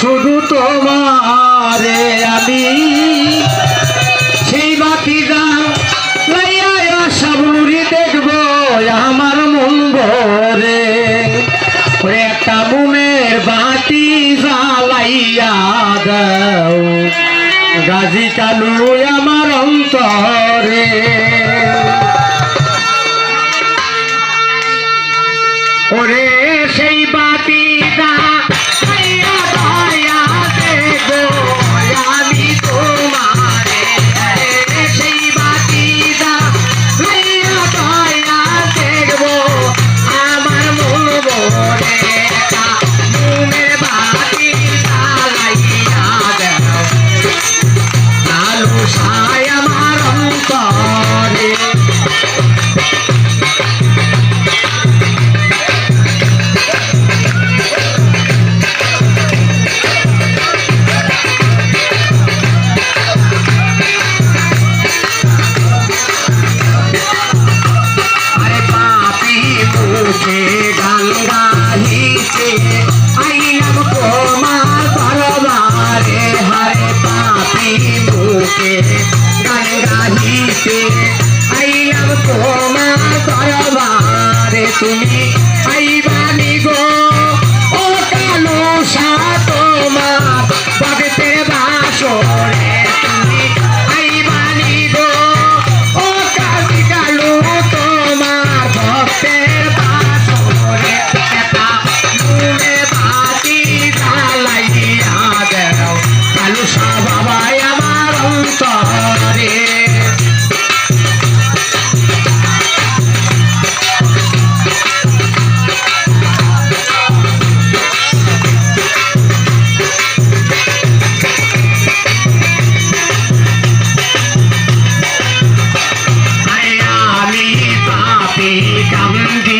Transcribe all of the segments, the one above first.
শুধু তোমার আমি সেই বাকি লাইয়া সাবনুরি দেখব আমার মঙ্গরে একটা মোমের বাতি জ্বালাইয়া দাও। গাজি কালু আমার অন্তরে। সে গঙ্গা নিতে আইলাম তোমার পরবারে হরে পাপি মুখে গঙ্গা নিতে তুমি অন্তরে আমি তাতে কান্দি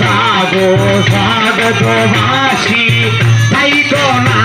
সাগো সাগো ভাসি তাই তো না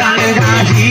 গানে রাজি